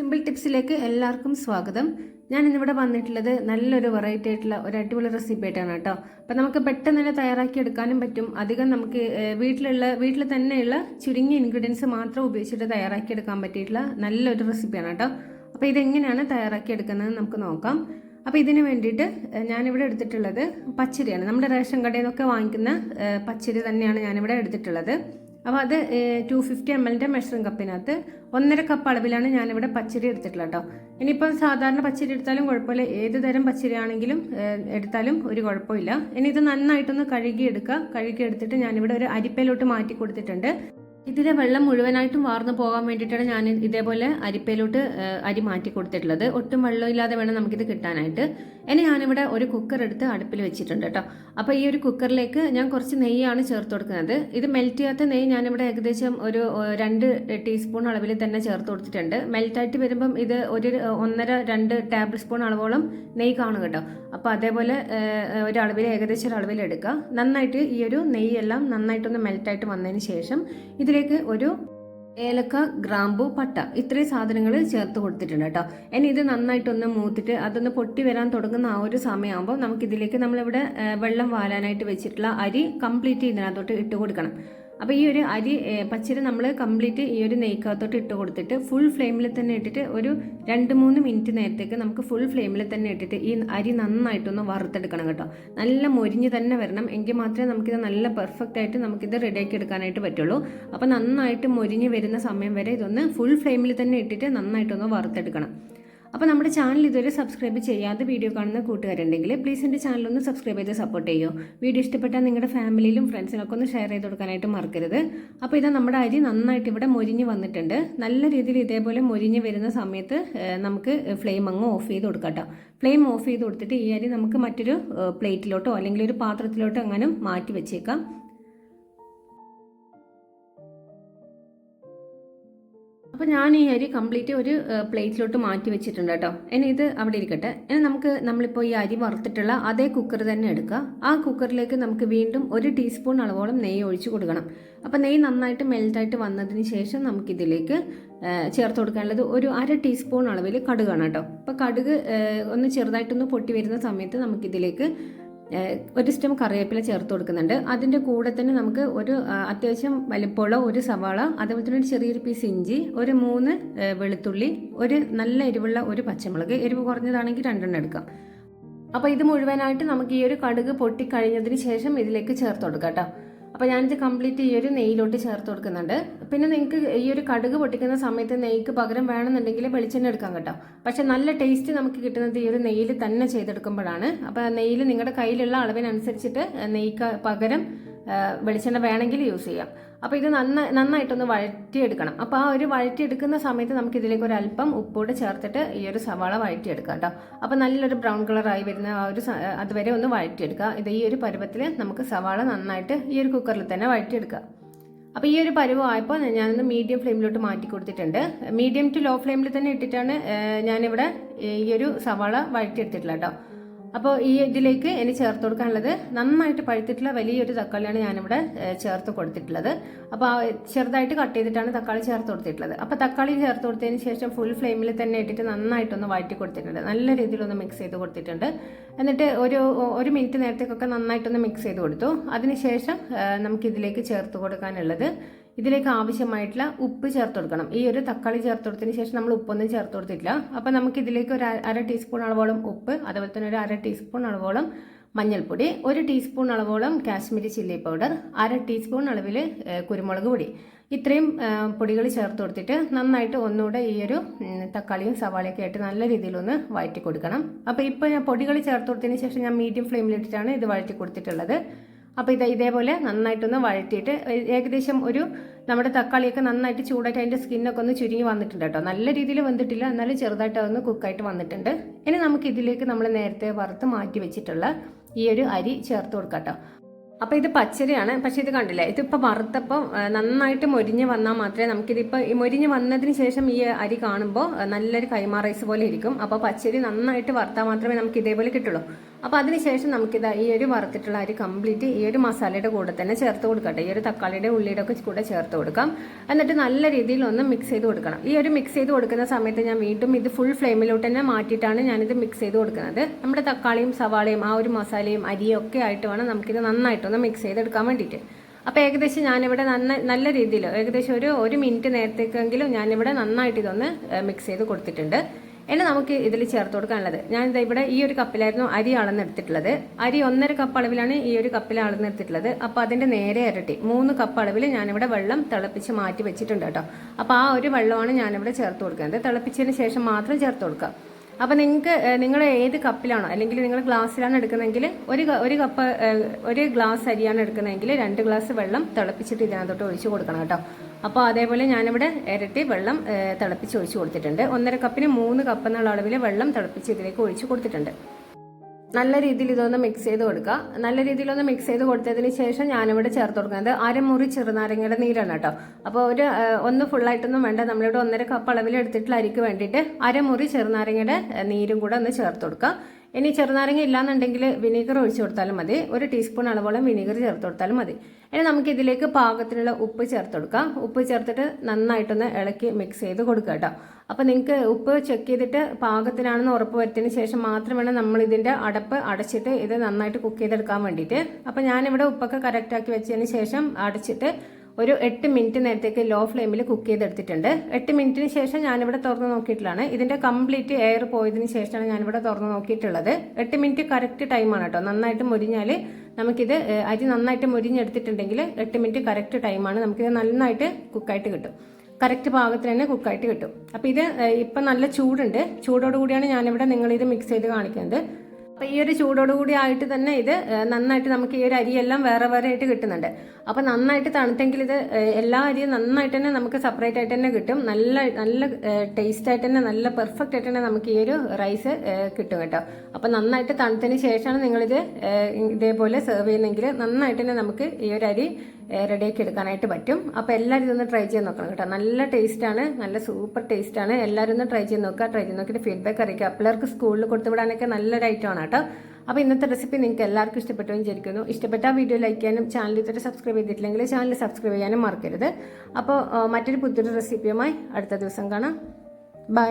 Simple ടിപ്സിലേക്ക് എല്ലാവർക്കും സ്വാഗതം. ഞാൻ ഇന്നിവിടെ വന്നിട്ടുള്ളത് നല്ലൊരു വെറൈറ്റി ആയിട്ടുള്ള ഒരു അടിപൊളി റെസിപ്പി ആയിട്ടാണ് കേട്ടോ. അപ്പം നമുക്ക് പെട്ടെന്ന് തന്നെ തയ്യാറാക്കി എടുക്കാനും പറ്റും. അധികം നമുക്ക് വീട്ടിലുള്ള വീട്ടിൽ തന്നെയുള്ള ചുരുങ്ങിയ ഇൻഗ്രീഡിയൻസ് മാത്രം ഉപയോഗിച്ചിട്ട് തയ്യാറാക്കി എടുക്കാൻ പറ്റിയിട്ടുള്ള നല്ലൊരു റെസിപ്പിയാണ് കേട്ടോ. അപ്പോൾ ഇതെങ്ങനെയാണ് തയ്യാറാക്കി എടുക്കുന്നത് നമുക്ക് നോക്കാം. അപ്പോൾ ഇതിന് വേണ്ടിയിട്ട് ഞാനിവിടെ എടുത്തിട്ടുള്ളത് പച്ചരിയാണ്. നമ്മുടെ റേഷൻ കടയിൽ നിന്നൊക്കെ വാങ്ങിക്കുന്ന പച്ചരി തന്നെയാണ് ഞാനിവിടെ എടുത്തിട്ടുള്ളത്. അപ്പോൾ അത് ടു ഫിഫ്റ്റി എം എല്ലിന്റെ മെഷറിംഗ് കപ്പിനകത്ത് ഒന്നര കപ്പ് അളവിലാണ് ഞാനിവിടെ പച്ചരി എടുത്തിട്ടുള്ളത് കേട്ടോ. ഇനിയിപ്പോൾ സാധാരണ പച്ചരി എടുത്താലും കുഴപ്പമില്ല. ഏത് തരം പച്ചരി ആണെങ്കിലും എടുത്താലും ഒരു കുഴപ്പമില്ല. ഇനി ഇത് നന്നായിട്ടൊന്ന് കഴുകി എടുക്കുക കഴുകി എടുത്തിട്ട് ഞാനിവിടെ ഒരു അരിപ്പയിലോട്ട് മാറ്റി കൊടുത്തിട്ടുണ്ട്. ഇതിലെ വെള്ളം മുഴുവനായിട്ടും വാർന്നു പോകാൻ വേണ്ടിയിട്ടാണ് ഞാൻ ഇതേപോലെ അരിപ്പയിലോട്ട് അരി മാറ്റി കൊടുത്തിട്ടുള്ളത്. ഒട്ടും വെള്ളമില്ലാതെ വേണം നമുക്കിത് കിട്ടാനായിട്ട്. ഇനി ഞാനിവിടെ ഒരു കുക്കർ എടുത്ത് അടുപ്പിൽ വെച്ചിട്ടുണ്ട് കേട്ടോ. അപ്പോൾ ഈ ഒരു കുക്കറിലേക്ക് ഞാൻ കുറച്ച് നെയ്യാണ് ചേർത്ത് കൊടുക്കുന്നത്. ഇത് മെൽറ്റ് ചെയ്യാത്ത നെയ്യ് ഞാനിവിടെ ഏകദേശം ഒരു രണ്ട് ടീസ്പൂൺ അളവിൽ തന്നെ ചേർത്ത് കൊടുത്തിട്ടുണ്ട്. മെൽറ്റായിട്ട് വരുമ്പം ഇത് ഒരു ഒന്നര രണ്ട് ടേബിൾ സ്പൂൺ അളവോളം നെയ്യ് കാണും കേട്ടോ. അപ്പോൾ അതേപോലെ ഒരു അളവിൽ ഏകദേശം ഒരു അളവിൽ എടുക്കുക നന്നായിട്ട് ഈ ഒരു നെയ്യെല്ലാം നന്നായിട്ടൊന്ന് മെൽറ്റായിട്ട് വന്നതിന് ശേഷം ഇതിലേക്ക് ഒരു ഏലക്ക ഗ്രാമ്പു പട്ട ഇത്രയും സാധനങ്ങൾ ചേർത്ത് കൊടുത്തിട്ടുണ്ട് കേട്ടോ. ഇനി ഇത് നന്നായിട്ടൊന്ന് മൂത്തിട്ട് അതൊന്ന് പൊട്ടി വരാൻ തുടങ്ങുന്ന ആ ഒരു സമയമാകുമ്പോൾ നമുക്കിതിലേക്ക് നമ്മളിവിടെ വെള്ളം വാലാനായിട്ട് വെച്ചിട്ടുള്ള അരി കംപ്ലീറ്റ് ഇതിനകത്തോട്ട് ഇട്ട് കൊടുക്കണം. അപ്പോൾ ഈ ഒരു അരി പച്ചരി നമ്മൾ കംപ്ലീറ്റ് ഈ ഒരു നെയ്ക്കകത്തോട്ട് ഇട്ട് കൊടുത്തിട്ട് ഫുൾ ഫ്ലെയിമിൽ തന്നെ ഇട്ടിട്ട് ഒരു രണ്ട് മൂന്ന് മിനിറ്റ് നേരത്തേക്ക് നമുക്ക് ഫുൾ ഫ്ലെയിമിൽ തന്നെ ഇട്ടിട്ട് ഈ അരി നന്നായിട്ടൊന്ന് വറുത്തെടുക്കണം കേട്ടോ. നല്ല മൊരിഞ്ഞ് തന്നെ വരണം. എങ്കിൽ മാത്രമേ നമുക്കിത് നല്ല പെർഫെക്റ്റ് ആയിട്ട് നമുക്കിത് റെഡിയാക്കി എടുക്കാനായിട്ട് പറ്റുള്ളൂ. അപ്പോൾ നന്നായിട്ട് മൊരിഞ്ഞ് വരുന്ന സമയം വരെ ഇതൊന്ന് ഫുൾ ഫ്ലെയിമിൽ തന്നെ ഇട്ടിട്ട് നന്നായിട്ടൊന്ന് വറുത്തെടുക്കണം. അപ്പോൾ നമ്മുടെ ചാനൽ ഇതുവരെ സബ്സ്ക്രൈബ് ചെയ്യാതെ വീഡിയോ കാണുന്ന കൂട്ടുകാരുണ്ടെങ്കിൽ പ്ലീസ് എന്റെ ചാനൽ ഒന്ന് സബ്സ്ക്രൈബ് ചെയ്ത് സപ്പോർട്ട് ചെയ്യോ. വീഡിയോ ഇഷ്ടപ്പെട്ടാൽ നിങ്ങളുടെ ഫാമിലിയിലും ഫ്രണ്ട്സിനൊക്കെ ഒന്ന് ഷെയർ ചെയ്ത് കൊടുക്കാനായിട്ട് മറക്കരുത്. അപ്പോൾ ഇതാ നമ്മുടെ അരി നന്നായിട്ട് ഇവിടെ മൊരിഞ്ഞ് വന്നിട്ടുണ്ട്. നല്ല രീതിയിൽ ഇതേപോലെ മൊരിഞ്ഞ് വരുന്ന സമയത്ത് നമുക്ക് ഫ്ലെയിം അങ്ങ് ഓഫ് ചെയ്ത് കൊടുക്കാം ഫ്ലെയിം ഓഫ് ചെയ്ത് കൊടുത്തിട്ട് ഈ അരി നമുക്ക് മറ്റൊരു പ്ലേറ്റിലോട്ടോ അല്ലെങ്കിൽ ഒരു പാത്രത്തിലോട്ടോ അങ്ങനെ മാറ്റി വെച്ചേക്കാം. അപ്പോൾ ഞാൻ ഈ അരി കംപ്ലീറ്റ് ഒരു പ്ലേറ്റിലോട്ട് മാറ്റി വെച്ചിട്ടുണ്ട് കേട്ടോ. ഇനി ഇത് അവിടെ ഇരിക്കട്ടെ. ഇനി നമുക്ക് നമ്മളിപ്പോൾ ഈ അരി വറുത്തിട്ടുള്ള അതേ കുക്കർ തന്നെ എടുക്കുക. ആ കുക്കറിലേക്ക് നമുക്ക് വീണ്ടും ഒരു ടീസ്പൂൺ അളവോളം നെയ്യ് ഒഴിച്ച് കൊടുക്കണം. അപ്പോൾ നെയ്യ് നന്നായിട്ട് മെൽറ്റായിട്ട് വന്നതിന് ശേഷം നമുക്കിതിലേക്ക് ചേർത്ത് കൊടുക്കാനുള്ളത് ഒരു അര ടീസ്പൂൺ അളവിൽ കടുകാണ് കേട്ടോ. അപ്പോൾ കടുക് ഒന്ന് ചെറുതായിട്ടൊന്ന് പൊട്ടി വരുന്ന സമയത്ത് നമുക്കിതിലേക്ക് ഒരു സ്റ്റം കറിവേപ്പില ചേർത്ത് കൊടുക്കുന്നുണ്ട്. അതിന്റെ കൂടെ തന്നെ നമുക്ക് ഒരു അത്യാവശ്യം വലിപ്പമുള്ള ഒരു സവാള അതേപോലെ തന്നെ ഒരു ചെറിയൊരു പീസ് ഇഞ്ചി ഒരു മൂന്ന് വെളുത്തുള്ളി ഒരു നല്ല എരിവുള്ള ഒരു പച്ചമുളക് എരിവ് കുറഞ്ഞതാണെങ്കിൽ രണ്ടെണ്ണം എടുക്കാം. അപ്പോൾ ഇത് മുഴുവനായിട്ട് നമുക്ക് ഈ ഒരു കടുക് പൊട്ടിക്കഴിഞ്ഞതിന് ശേഷം ഇതിലേക്ക് ചേർത്ത് കൊടുക്കാം കേട്ടോ. അപ്പോൾ ഞാനിത് കംപ്ലീറ്റ് ഈ ഒരു നെയ്യിലോട്ട് ചേർത്ത് കൊടുക്കുന്നുണ്ട്. പിന്നെ നിങ്ങൾക്ക് ഈ ഒരു കടുക് പൊട്ടിക്കുന്ന സമയത്ത് നെയ്ക്ക് പകരം വേണമെന്നുണ്ടെങ്കിൽ വെളിച്ചെണ്ണ എടുക്കാം കേട്ടോ. പക്ഷേ നല്ല ടേസ്റ്റ് നമുക്ക് കിട്ടുന്നത് ഈ ഒരു നെയ്യിൽ തന്നെ ചെയ്തെടുക്കുമ്പോഴാണ്. അപ്പോൾ നെയ്യിൽ നിങ്ങളുടെ കയ്യിലുള്ള അളവിനനുസരിച്ചിട്ട് നെയ്ക്ക് പകരം വെളിച്ചെണ്ണ വേണമെങ്കിൽ യൂസ് ചെയ്യാം. അപ്പോൾ ഇത് നന്ന നന്നായിട്ടൊന്ന് വഴറ്റിയെടുക്കണം. അപ്പോൾ ആ ഒരു വഴറ്റിയെടുക്കുന്ന സമയത്ത് നമുക്ക് ഇതിലേക്ക് ഒരു അല്പം ഉപ്പൂടെ ചേർത്തിട്ട് ഈ ഒരു സവാള വഴറ്റിയെടുക്കാം കേട്ടോ. അപ്പോൾ നല്ലൊരു ബ്രൗൺ കളറായി വരുന്ന ആ ഒരു അതുവരെ ഒന്ന് വഴറ്റിയെടുക്കുക. ഇത് ഈ ഒരു പരുവത്തിൽ നമുക്ക് സവാള നന്നായിട്ട് ഈ ഒരു കുക്കറിൽ തന്നെ വഴറ്റിയെടുക്കുക അപ്പോൾ ഈ ഒരു പരുവം ആയപ്പോൾ ഞാനൊന്ന് മീഡിയം ഫ്ലെയിമിലോട്ട് മാറ്റി കൊടുത്തിട്ടുണ്ട്. മീഡിയം ടു ലോ ഫ്ലെയിമിൽ തന്നെ ഇട്ടിട്ടാണ് ഞാനിവിടെ ഈ ഒരു സവാള വഴറ്റിയെടുത്തിട്ടുള്ളത് കേട്ടോ. അപ്പോൾ ഈ ഇതിലേക്ക് ഇനി ചേർത്ത് കൊടുക്കാനുള്ളത് നന്നായിട്ട് പഴുത്തിട്ടുള്ള വലിയൊരു തക്കാളിയാണ് ഞാനിവിടെ ചേർത്ത് കൊടുത്തിട്ടുള്ളത്. അപ്പോൾ ചെറുതായിട്ട് കട്ട് ചെയ്തിട്ടാണ് തക്കാളി ചേർത്ത് കൊടുത്തിട്ടുള്ളത്. അപ്പോൾ തക്കാളി ചേർത്ത് കൊടുത്തതിന് ശേഷം ഫുൾ ഫ്ലെയിമിൽ തന്നെ ഇട്ടിട്ട് നന്നായിട്ടൊന്ന് വഴറ്റി കൊടുത്തിട്ടുണ്ട്. നല്ല രീതിയിലൊന്ന് മിക്സ് ചെയ്ത് കൊടുത്തിട്ടുണ്ട്. എന്നിട്ട് ഒരു ഒരു മിനിറ്റ് നേരത്തേക്കൊക്കെ നന്നായിട്ടൊന്ന് മിക്സ് ചെയ്ത് കൊടുത്തു. അതിനുശേഷം നമുക്കിതിലേക്ക് ചേർത്ത് കൊടുക്കാനുള്ളത് ഇതിലേക്ക് ആവശ്യമായിട്ടുള്ള ഉപ്പ് ചേർത്ത് കൊടുക്കണം. ഈ ഒരു തക്കാളി ചേർത്ത് കൊടുത്തതിന് ശേഷം നമ്മൾ ഉപ്പൊന്നും ചേർത്ത് കൊടുത്തിട്ടില്ല. അപ്പോൾ നമുക്ക് ഇതിലേക്ക് ഒരു അര- ടീസ്പൂൺ അളവോളം ഉപ്പ് അതുപോലെ തന്നെ ഒരു അര ടീസ്പൂൺ അളവോളം മഞ്ഞൾപ്പൊടി ഒരു ടീസ്പൂൺ അളവോളം കാശ്മീരി ചില്ലി പൗഡർ അര ടീസ്പൂൺ അളവിൽ കുരുമുളക് പൊടി. ഇത്രയും പൊടികൾ ചേർത്ത് കൊടുത്തിട്ട് നന്നായിട്ട് ഒന്നുകൂടെ ഈ ഒരു തക്കാളിയും സവാളയൊക്കെ ആയിട്ട് നല്ല രീതിയിലൊന്ന് വഴറ്റി കൊടുക്കണം. അപ്പോൾ ഇപ്പോൾ ഞാൻ പൊടികൾ ചേർത്ത് കൊടുത്തതിന് ശേഷം ഞാൻ മീഡിയം ഫ്ലെയിമിലിട്ടിട്ടാണ് ഇത് വഴറ്റി കൊടുത്തിട്ടുള്ളത്. അപ്പോൾ ഇത് ഇതേപോലെ നന്നായിട്ടൊന്ന് വഴറ്റിയിട്ട് ഏകദേശം ഒരു നമ്മുടെ തക്കാളിയൊക്കെ നന്നായിട്ട് ചൂടായിട്ട് അതിന്റെ സ്കിന്നൊക്കെ ഒന്ന് ചുരുങ്ങി വന്നിട്ടുണ്ട് കേട്ടോ. നല്ല രീതിയിൽ വന്നിട്ടില്ല എന്നാലും ചെറുതായിട്ട് അതൊന്ന് കുക്കായിട്ട് വന്നിട്ടുണ്ട്. ഇനി നമുക്ക് ഇതിലേക്ക് നമ്മൾ നേരത്തെ വറുത്ത് മാറ്റി വെച്ചിട്ടുള്ള ഈ ഒരു അരി ചേർത്ത് കൊടുക്കാം അപ്പോൾ ഇത് പച്ചരിയാണ് പക്ഷേ ഇത് കണ്ടില്ല? ഇതിപ്പോൾ വറുത്തപ്പോൾ നന്നായിട്ട് മൊരിഞ്ഞ് വന്നാൽ മാത്രമേ നമുക്കിതിപ്പോൾ മൊരിഞ്ഞ് വന്നതിന് ശേഷം ഈ അരി കാണുമ്പോൾ നല്ലൊരു കൈമാ റൈസ് പോലെ ഇരിക്കും. അപ്പോൾ പച്ചരി നന്നായിട്ട് വറുത്താൽ മാത്രമേ നമുക്ക് ഇതേപോലെ കിട്ടുള്ളൂ. അപ്പോൾ അതിനുശേഷം നമുക്കിത് ഈ ഒരു വറുത്തിട്ടുള്ള അരി കംപ്ലീറ്റ് ഈ ഒരു മസാലയുടെ കൂടെ തന്നെ ചേർത്ത് കൊടുക്കട്ടെ. ഈ ഒരു തക്കാളിയുടെ ഉള്ളിയുടെ ഒക്കെ കൂടെ ചേർത്ത് കൊടുക്കാം. എന്നിട്ട് നല്ല രീതിയിൽ ഒന്ന് മിക്സ് ചെയ്ത് കൊടുക്കണം. ഈ ഒരു മിക്സ് ചെയ്ത് കൊടുക്കുന്ന സമയത്ത് ഞാൻ വീണ്ടും ഇത് ഫുൾ ഫ്ലെയിമിലോട്ട് തന്നെ മാറ്റിയിട്ടാണ് ഞാനിത് മിക്സ് ചെയ്ത് കൊടുക്കുന്നത്. നമ്മുടെ തക്കാളിയും സവാളയും ആ ഒരു മസാലയും അരിയും ഒക്കെ ആയിട്ട് വേണം നമുക്കിത് നന്നായിട്ടൊന്ന് മിക്സ് ചെയ്തെടുക്കാൻ വേണ്ടിയിട്ട്. അപ്പോൾ ഏകദേശം ഞാനിവിടെ നന്ന നല്ല രീതിയിൽ ഏകദേശം ഒരു ഒരു മിനിറ്റ് നേരത്തേക്കെങ്കിലും ഞാനിവിടെ നന്നായിട്ട് ഇതൊന്ന് മിക്സ് ചെയ്ത് കൊടുത്തിട്ടുണ്ട്. ഇനി നമുക്ക് ഇതിൽ ചേർത്ത് കൊടുക്കാനുള്ളത്. ഞാൻ ഇതാ ഇവിടെ ഈ ഒരു കപ്പിലായിരുന്നു അരി അളന്നെടുത്തിട്ടുള്ളത് അരി ഒന്നര കപ്പ് അളവിലാണ് ഈ ഒരു കപ്പിൽ അളന്നെടുത്തിട്ടുള്ളത് അപ്പോൾ അതിന്റെ നേരെ ഇരട്ടി മൂന്ന് കപ്പ് അളവിൽ ഞാനിവിടെ വെള്ളം തിളപ്പിച്ച് മാറ്റി വെച്ചിട്ടുണ്ട് കേട്ടോ. അപ്പോൾ ആ ഒരു വെള്ളമാണ് ഞാനിവിടെ ചേർത്ത് കൊടുക്കുന്നത്. തിളപ്പിച്ചതിന് ശേഷം മാത്രം ചേർത്ത് കൊടുക്കുക. അപ്പോൾ നിങ്ങൾക്ക് നിങ്ങൾ ഏത് കപ്പിലാണോ അല്ലെങ്കിൽ നിങ്ങൾ ഗ്ലാസ്സിലാണ് എടുക്കുന്നതെങ്കിൽ ഒരു ഒരു കപ്പ് ഒരു ഗ്ലാസ് അരിയാണ് എടുക്കുന്നതെങ്കിൽ രണ്ട് ഗ്ലാസ് വെള്ളം തിളപ്പിച്ചിട്ട് ഇതിനകത്തോട്ട് ഒഴിച്ചു കൊടുക്കണം കേട്ടോ. അപ്പോൾ അതേപോലെ ഞാനിവിടെ ഇരട്ടി വെള്ളം തിളപ്പിച്ച് ഒഴിച്ചു കൊടുത്തിട്ടുണ്ട്. ഒന്നര കപ്പിന് മൂന്ന് കപ്പ് എന്നുള്ള അളവിൽ വെള്ളം തിളപ്പിച്ച് ഇതിലേക്ക് ഒഴിച്ചു കൊടുത്തിട്ടുണ്ട്. നല്ല രീതിയിൽ ഇതൊന്ന് മിക്സ് ചെയ്ത് കൊടുക്കുക. നല്ല രീതിയിലൊന്ന് മിക്സ് ചെയ്ത് കൊടുത്തതിന് ശേഷം ഞാനിവിടെ ചേർത്ത് കൊടുക്കുന്നത് അരമുറി ചെറുനാരങ്ങയുടെ നീരാണ് കേട്ടോ. അപ്പോൾ ഒരു ഒന്ന് ഫുള്ളായിട്ടൊന്നും വേണ്ട. നമ്മളിവിടെ ഒന്നര കപ്പ് അളവിൽ എടുത്തിട്ടുള്ള അരിക്ക് വേണ്ടിയിട്ട് അരമുറി ചെറുനാരങ്ങയുടെ നീരും കൂടെ ഒന്ന് ചേർത്ത് കൊടുക്കുക. ഇനി ചെറുനാരങ്ങ ഇല്ലാന്നുണ്ടെങ്കിൽ വിനീഗർ ഒഴിച്ചു കൊടുത്താലും മതി. ഒരു ടീസ്പൂൺ അളവോളം വിനീഗർ ചേർത്ത് കൊടുത്താലും മതി. ഇനി നമുക്ക് ഇതിലേക്ക് പാകത്തിനുള്ള ഉപ്പ് ചേർത്ത് കൊടുക്കാം. ഉപ്പ് ചേർത്തിട്ട് നന്നായിട്ടൊന്ന് ഇളക്കി മിക്സ് ചെയ്ത് കൊടുക്കുക കേട്ടോ അപ്പോൾ നിങ്ങൾക്ക് ഉപ്പ് ചെക്ക് ചെയ്തിട്ട് പാകത്തിനാണെന്ന് ഉറപ്പ് വരുത്തിയതിന് ശേഷം മാത്രം വേണം നമ്മൾ ഇതിന്റെ അടപ്പ് അടച്ചിട്ട് ഇത് നന്നായിട്ട് കുക്ക് ചെയ്തെടുക്കാൻ വേണ്ടിയിട്ട്. അപ്പോൾ ഞാനിവിടെ ഉപ്പൊക്കെ കറക്റ്റ് ആക്കി വെച്ചതിന് ശേഷം അടച്ചിട്ട് ഒരു എട്ട് മിനിറ്റ് നേരത്തേക്ക് ലോ ഫ്ലെയിമിൽ കുക്ക് ചെയ്തെടുത്തിട്ടുണ്ട്. എട്ട് മിനിറ്റിന് ശേഷം ഞാനിവിടെ തുറന്ന് നോക്കിയിട്ടുള്ളതാണ്. ഇതിന്റെ കംപ്ലീറ്റ് എയർ പോയതിന് ശേഷമാണ് ഞാനിവിടെ തുറന്ന് നോക്കിയിട്ടുള്ളത്. എട്ട് മിനിറ്റ് കറക്റ്റ് ടൈമാണ് കേട്ടോ. നന്നായിട്ട് മുരിഞ്ഞാൽ നമുക്കിത് അരി നന്നായിട്ട് മുരിഞ്ഞെടുത്തിട്ടുണ്ടെങ്കിൽ എട്ട് മിനിറ്റ് കറക്റ്റ് ടൈമാണ് നമുക്കിത് നന്നായിട്ട് കുക്കായിട്ട് കിട്ടും. കറക്റ്റ് പാകത്തിന് തന്നെ കുക്കായിട്ട് കിട്ടും. അപ്പോൾ ഇത് ഇപ്പം നല്ല ചൂടുണ്ട്. ചൂടോടുകൂടിയാണ് ഞാനിവിടെ നിങ്ങളിത് മിക്സ് ചെയ്ത് കാണിക്കുന്നത്. അപ്പോൾ ഈ ഒരു ചൂടോട് കൂടി ആയിട്ട് തന്നെ ഇത് നന്നായിട്ട് നമുക്ക് ഈ ഒരു അരിയെല്ലാം വേറെ വേറെ ആയിട്ട് കിട്ടുന്നുണ്ട്. അപ്പോൾ നന്നായിട്ട് തണുത്തെങ്കിൽ ഇത് എല്ലാ അരിയും നന്നായിട്ട് തന്നെ നമുക്ക് സെപ്പറേറ്റ് ആയിട്ട് തന്നെ കിട്ടും. നല്ല നല്ല ടേസ്റ്റ് ആയിട്ട് തന്നെ നല്ല പെർഫെക്റ്റ് ആയിട്ട് തന്നെ നമുക്ക് ഈ ഒരു റൈസ് കിട്ടും കേട്ടോ. അപ്പോൾ നന്നായിട്ട് തണുത്തതിന് ശേഷമാണ് നിങ്ങളിത് ഇതേപോലെ സെർവ് ചെയ്യുന്നെങ്കിൽ നന്നായിട്ട് തന്നെ നമുക്ക് ഈ ഒരു അരി റെഡിയാക്കി എടുക്കാനായിട്ട് പറ്റും. അപ്പോൾ എല്ലാവരും ഇതൊന്ന് ട്രൈ ചെയ്ത് നോക്കണം കേട്ടോ. നല്ല ടേസ്റ്റാണ് നല്ല സൂപ്പർ ടേസ്റ്റാണ് എല്ലാവരും ഒന്ന് ട്രൈ ചെയ്ത് നോക്കുക. ട്രൈ ചെയ്ത് നോക്കിയിട്ട് ഫീഡ്ബാക്ക് അറിയിക്കുക. പിള്ളേർക്ക് സ്കൂളിൽ കൊടുത്തുവിടാനൊക്കെ നല്ലൊരു ഐറ്റമാണ് കേട്ടോ. അപ്പോൾ ഇന്നത്തെ റെസിപ്പി നിങ്ങൾക്ക് എല്ലാവർക്കും ഇഷ്ടപ്പെട്ടു വിചാരിക്കുന്നു. ഇഷ്ടപ്പെട്ട വീഡിയോ ലൈക്ക് ചെയ്യാനും ചാനൽ ഇതുവരെ സബ്സ്ക്രൈബ് ചെയ്തിട്ടില്ലെങ്കിൽ ചാനൽ സബ്സ്ക്രൈബ് ചെയ്യാനും മറക്കരുത്. അപ്പോൾ മറ്റൊരു പുതിയൊരു റെസിപ്പിയുമായി അടുത്ത ദിവസം കാണാം. ബൈ